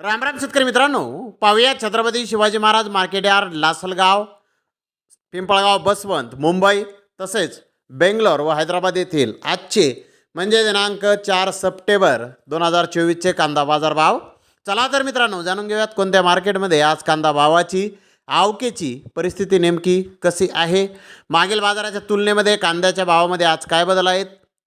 रामराम शेतकरी मित्रांनो पाहूया छत्रपती शिवाजी महाराज मार्केट यार्ड लासलगाव पिंपळगाव बसवंत मुंबई तसेच बेंगलोर व हैदराबाद येथील आजचे म्हणजे दिनांक चार सप्टेंबर दोन हजार चोवीसचे कांदा बाजार भाव. चला तर मित्रांनो जाणून घेऊयात कोणत्या मार्केटमध्ये आज कांदा भावाची आवकेची परिस्थिती नेमकी कशी आहे? मागील बाजाराच्या तुलनेमध्ये कांद्याच्या भावामध्ये आज काय बदल आहेत?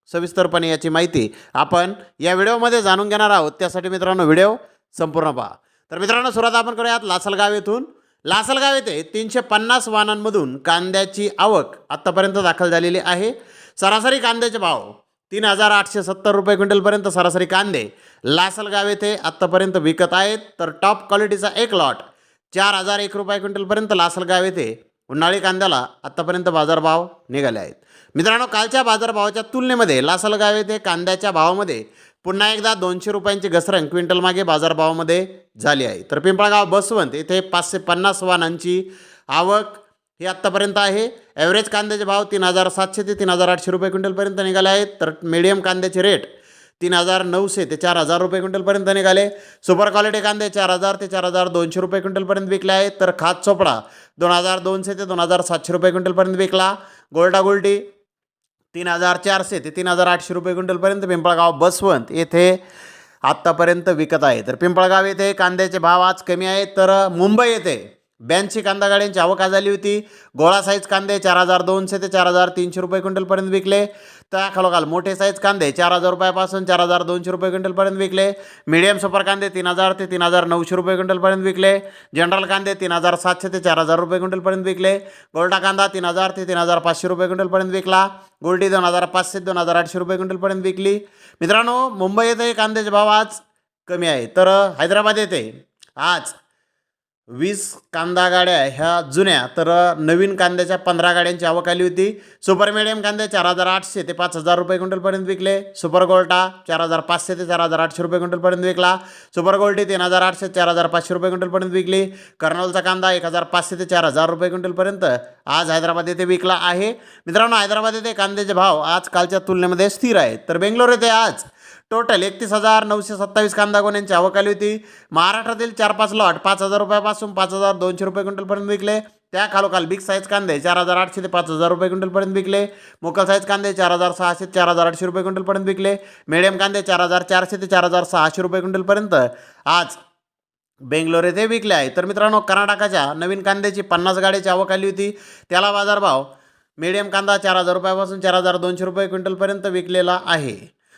सविस्तरपणे याची माहिती आपण या व्हिडिओमध्ये जाणून घेणार आहोत. त्यासाठी मित्रांनो व्हिडिओ संपूर्ण पहा. तर मित्रांनो सुरुवात आपण करूयात लासलगाव येथून. लासलगाव येथे तीनशे पन्नास वाहनांमधून कांद्याची आवक आत्तापर्यंत दाखल झालेली आहे. सरासरी कांद्याचे भाव तीन हजार आठशे सत्तर रुपये क्विंटलपर्यंत सरासरी कांदे लासलगाव येथे आत्तापर्यंत विकत आहेत. तर टॉप क्वालिटीचा एक लॉट चार हजार एक रुपये क्विंटलपर्यंत लासलगाव येथे उन्हाळी कांद्याला आत्तापर्यंत बाजारभाव निघाले आहेत. मित्रांनो कालच्या बाजारभावाच्या तुलनेमध्ये लासलगाव येथे कांद्याच्या भावामध्ये पुन्हा एकदा दोनशे रुपयांची घसरण क्विंटल मागे बाजारभावामध्ये झाली आहे. तर पिंपळगाव बसवंत येथे पाचशे पन्नास वाहनांची आवक ही आत्तापर्यंत आहे. ॲव्हरेज कांद्याचे भाव तीन हजार सातशे ते तीन हजार आठशे रुपये क्विंटलपर्यंत निघाले आहेत. तर मीडियम कांद्याचे रेट तीन हजार नऊशे ते चार हजार रुपये क्विंटलपर्यंत निघाले. सुपर क्वालिटी कांदे चार हजार ते चार हजार दोनशे रुपये क्विंटलपर्यंत विकले आहेत. तर खात चोपडा दोन हजार दोनशे ते दोन हजार सातशे रुपये क्विंटलपर्यंत विकला. गोल्डा गोल्टी तीन हजार चारशे ते तीन हजार आठशे रुपये क्विंटलपर्यंत पिंपळगाव बसवंत येथे आत्तापर्यंत विकत आहे. तर पिंपळगाव येथे कांद्याचे भाव आज कमी आहेत तर मुंबई येथे ब्याऐंशी कांदा गाड्यांची आवक झाली होती. गोळा साईज कांदे चार हजार दोनशे ते चार हजार तीनशे रुपये क्विंटलपर्यंत विकले. त्याखालोखाल मोठे साईज कांदे चार हजार रुपयापासून चार हजार दोनशे रुपये क्विंटलपर्यंत विकले. मीडियम सुपर कांदे तीन हजार ते तीन हजार नऊशे रुपये क्विंटलपर्यंत विकले. जनरल कांदे तीन हजार सातशे ते चार हजार रुपये क्विंटलपर्यंत विकले. गोल्डा कांदा तीन हजार ते तीन हजार पाचशे रुपये क्विंटलपर्यंत विकला. गोल्डी दोन हजार पाचशे दोन हजार आठशे रुपये क्विंटलपर्यंत विकली. मित्रांनो मुंबई येथे कांद्याचे भाव आज कमी आहे. तर हैदराबाद येथे आज वीस कांदा गाड्या ह्या जुन्या तर नवीन कांद्याच्या पंधरा गाड्यांची आवक आली होती. सुपर मिडियम कांदे चार हजार आठशे ते पाच हजार रुपये क्विंटलपर्यंत विकले. सुपर गोल्टा चार हजार पाचशे ते चार हजार आठशे रुपये क्विंटलपर्यंत विकला. सुपर गोल्टी तीन हजार आठशे चार हजार पाचशे रुपये क्विंटलपर्यंत विकली. कर्नलचा कांदा एक हजार पाचशे ते चार हजार रुपये क्विंटलपर्यंत आज हैदराबाद येथे विकला आहे. मित्रांनो हैदराबाद येथे कांद्याचे भाव आज कालच्या तुलनेमध्ये स्थिर आहेत. तर बेंगलोर येथे आज टोटल एकतीस हजार नऊशे सत्तावीस कांदा गोण्यांची आवक आली होती. महाराष्ट्रातील चार पाच लॉट पाच हजार रुपयापासून पाच हजार दोनशे रुपये क्विंटलपर्यंत विकले. त्या खालोखाल बिग साईज कांदे चार हजार आठशे ते पाच हजार रुपये क्विंटलपर्यंत विकले. मोकल साईज कांदे चार हजार सहाशे ते चार हजार आठशे रुपये क्विंटलपर्यंत विकले. मिडियम कांदे चार हजार चारशे ते चार हजार सहाशे रुपये क्विंटलपर्यंत. आज बेंगलोर येथे विकले आहे. तर मित्रांनो कर्नाटकाच्या नवीन कांद्याची पन्नास गाड्याची आवक आली होती. त्याला बाजारभाव मिडियम कांदा चार हजार रुपयापासून चार हजार दोनशे रुपये क्विंटलपर्यंत विकलेला आहे.